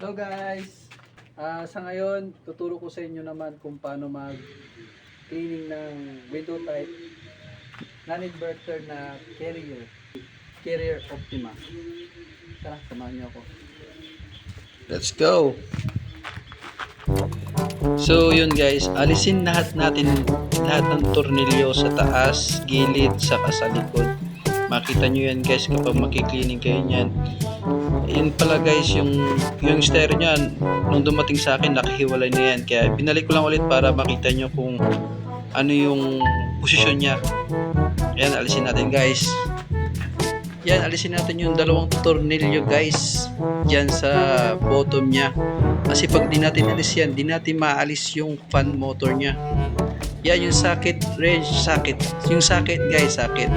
Hello guys! Ah, sa ngayon, tuturo ko sa inyo naman kung paano mag cleaning ng window type non-inverter na carrier carrier Optima. Tara, samahan niyo ako. Let's go! So yun guys alisin lahat natin lahat ng tornilyo sa taas gilid sa likod. Makita nyo yan guys kapag makiklining kayo nyan yun pala guys yung yung stereo niyan. Nung dumating sa akin nakahiwalay na yan. Kaya binalik ko lang ulit para makita nyo kung ano yung posisyon niya. Yan alisin natin guys. Yan alisin natin yung dalawang tornilyo guys yan sa bottom niya. Kasi pag di natin alis yan di natin maalis yung fan motor niya. Yan yung socket range socket. Yung socket guys socket.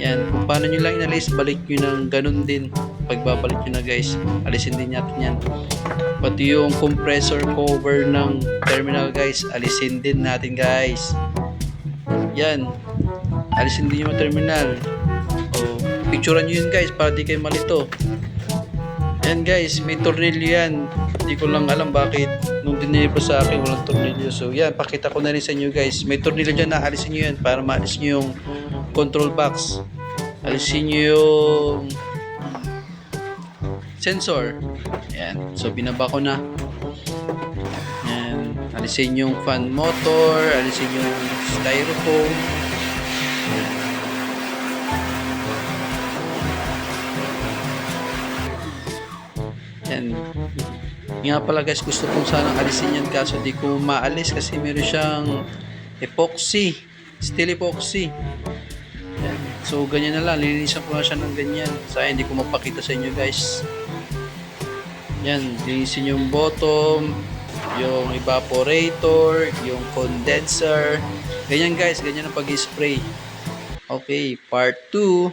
Yan kung paano nyo lang inalis balik nyo ng ganun din pagbabalik nyo na guys. Alisin din natin yan. Pati yung compressor cover ng terminal guys. Alisin din natin guys. Yan. Alisin din yung terminal. O picturean nyo yun guys para di kayo malito. Yan guys. May tornilyo yan. Hindi ko lang alam bakit. Nung dinilipo sa akin walang tornilyo. So yan. Pakita ko na rin sa inyo guys. May tornilyo dyan alisin nyo yan para maalis nyo yung control box. Alisin nyo yung sensor. Yan so binaba ko na. Yan alisin yung fan motor alisin yung styrofoam. Yan nga pala guys gusto kong sanang alisin yan kaso di ko maalis kasi meron siyang epoxy steel epoxy. Yan. so ganyan na lang. Lilinisan ko na siya ng ganyan. Sayang hindi ko mapakita sa inyo guys yan linisin yung bottom yung evaporator yung condenser. Ganyan guys. Ganyan ang pag-spray. Okay part 2